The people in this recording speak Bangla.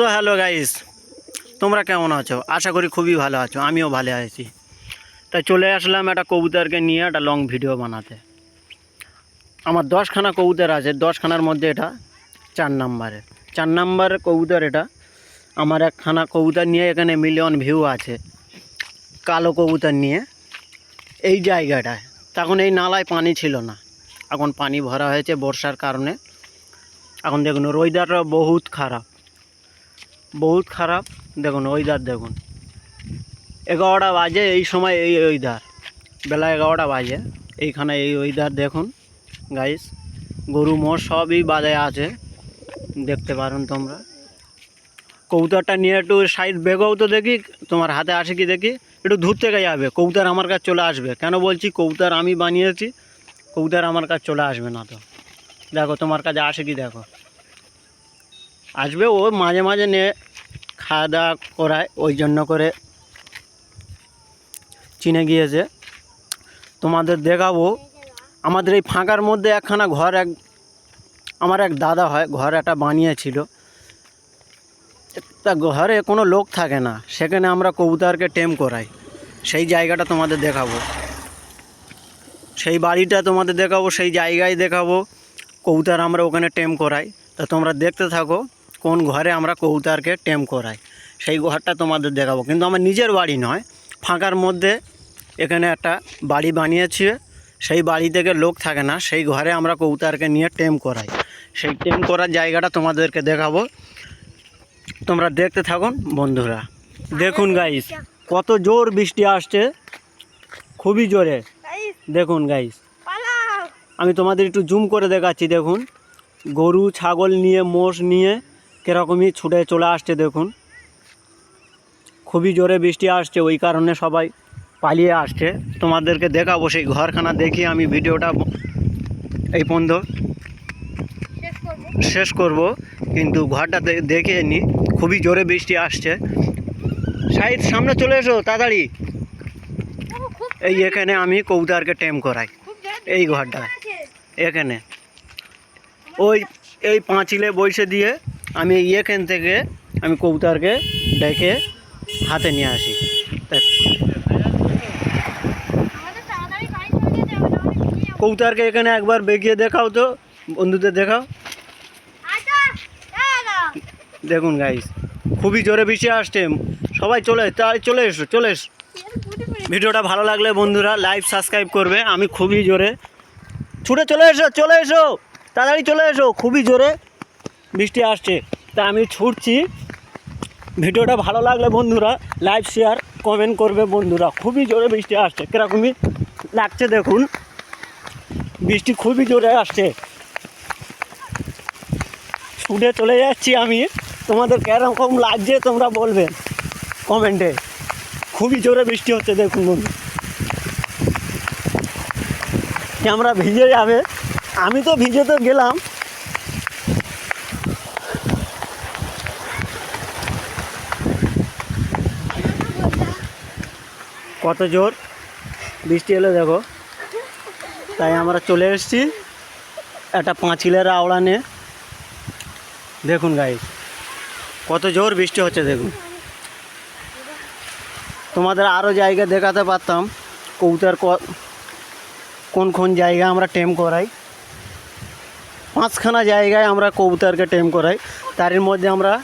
সো হ্যালো গাইস, তোমরা কেমন আছো? আশা করি খুবই ভালো আছো, আমিও ভালো আছি। তাই চলে আসলাম একটা কবুতরকে নিয়ে একটা লং ভিডিও বানাতে। আমার দশখানা কবুতর আছে, দশখানার মধ্যে এটা চার নাম্বারের চার নাম্বারের কবুতর এটা, আমার একখানা কবুতর নিয়ে এখানে মিলিয়ন ভিউ আছে, কালো কবুতর নিয়ে। এই জায়গাটায়, তখন এই নালায় পানি ছিল না। এখন পানি ভরা হয়েছে বর্ষার কারণে। এখন দেখুন ওয়েদারটা বহুত খারাপ। বহুত খারাপ। দেখুন, ওয়েদার দেখুন। এগারোটা বাজে, এই সময় এই ওয়েদার। বেলা এগারোটা বাজে। এইখানে এই ওয়েদার দেখুন গাইস গরু মোষ সবই বাজে আছে। দেখতে পারেন তোমরা। কবুতরটা নিয়ে একটু সাইড বেগও তো দেখি, তোমার হাতে আসে কি দেখি। একটু দূর থেকে যাবে, কবুতর আমার কাছে চলে আসবে। কেন বলছি কবুতর আমি বানিয়েছি, কবুতর আমার কাছে চলে আসবে না তো। দেখো, তোমার কাছে আসে কি দেখো। আসবে, ও মাঝে মাঝে নিয়ে খাওয়া দাওয়া করায়, ওই জন্য করে চিনে গিয়েছে। তোমাদের দেখাবো, আমাদের এই ফাঁকার মধ্যে একখানা ঘর, এক, আমার এক দাদা হয়, ঘর একটা বানিয়েছিল। তা ঘরে কোনো লোক থাকে না, সেখানে আমরা কবুতরকে টেম করাই। সেই জায়গাটা তোমাদের দেখাবো। সেই বাড়িটা তোমাদের দেখাবো, সেই জায়গায় দেখাবো, কবুতর আমরা ওখানে টেম করাই। তা তোমরা দেখতে থাকো। কোন ঘরে আমরা কবুতরকে টেম করাই, সেই ঘরটা তোমাদের দেখাবো। কিন্তু আমার নিজের বাড়ি নয়, ফাঁকার মধ্যে এখানে একটা বাড়ি বানিয়েছি, সেই বাড়ি থেকে লোক থাকে না, সেই ঘরে আমরা কবুতরকে নিয়ে টেম করাই। সেই টেম করার জায়গাটা তোমাদেরকে দেখাবো। তোমরা দেখতে থাকুন, বন্ধুরা। দেখুন গাইস কত জোর বৃষ্টি আসছে, খুবই জোরে। দেখুন গাইস আমি তোমাদের একটু জুম করে দেখাচ্ছি, দেখুন। গরু, ছাগল নিয়ে, মোষ নিয়ে কীরকমই ছুটে চলে আসছে দেখুন। খুবই জোরে বৃষ্টি আসছে ওই কারণে সবাই পালিয়ে আসছে। তোমাদেরকে দেখাবো সেই ঘরখানা দেখিয়ে আমি ভিডিওটা এই পর্যন্ত শেষ করব। কিন্তু ঘরটা দেখে নি খুবই জোরে বৃষ্টি আসছে। সাইড সামনে চলে এসো তাড়াতাড়ি। এই এখানে আমি কবুতরকে টেম করাই এই ঘরটা। এখানে। ওই এই পাঁচিলে বসে দিয়ে আমি এখান থেকে আমি কবুতরকে ডেকে হাতে নিয়ে আসি। কবুতরকে এখানে একবার বেগিয়ে দেখাও তো, বন্ধুদের দেখাও। দেখুন গাইস খুবই জোরে বৃষ্টি আসছে। সবাই চলে, তাই চলে এসো চলে এসো। ভিডিওটা ভালো লাগলে বন্ধুরা লাইভ সাবস্ক্রাইব করবে। আমি খুবই জোরে। ছুটে চলে এসো চলে এসো। তাড়াতাড়ি চলে এসো। খুবই জোরে বৃষ্টি আসছে। তা আমি ছুটছি। ভিডিওটা ভালো লাগলে বন্ধুরা লাইভ শেয়ার কমেন্ট করবে বন্ধুরা। খুবই জোরে বৃষ্টি আসছে। কীরকমই লাগছে দেখুন। বৃষ্টি খুবই জোরে আসছে। ছুটে চলে যাচ্ছি আমি। তোমাদের কীরকম লাগছে তোমরা বলবে কমেন্টে খুবই জোরে বৃষ্টি হচ্ছে দেখুন বন্ধু। ক্যামেরা ভিজে যাবে। আমি তো ভিজে তো গেলাম। কত জোর? বৃষ্টি এলো দেখো। তাই আমরা চলে এসেছি একটা পাঁচিলের আওড়া আওড়ানে দেখুন গাই কত জোর বৃষ্টি হচ্ছে দেখুন। তোমাদের আরও জায়গা দেখাতে পারতাম, কবুতর ক- কোন কোন জায়গায় আমরা টেম করাই। পাঁচখানা জায়গায় আমরা কবুতরকে টেম করাই। তার মধ্যে আমরা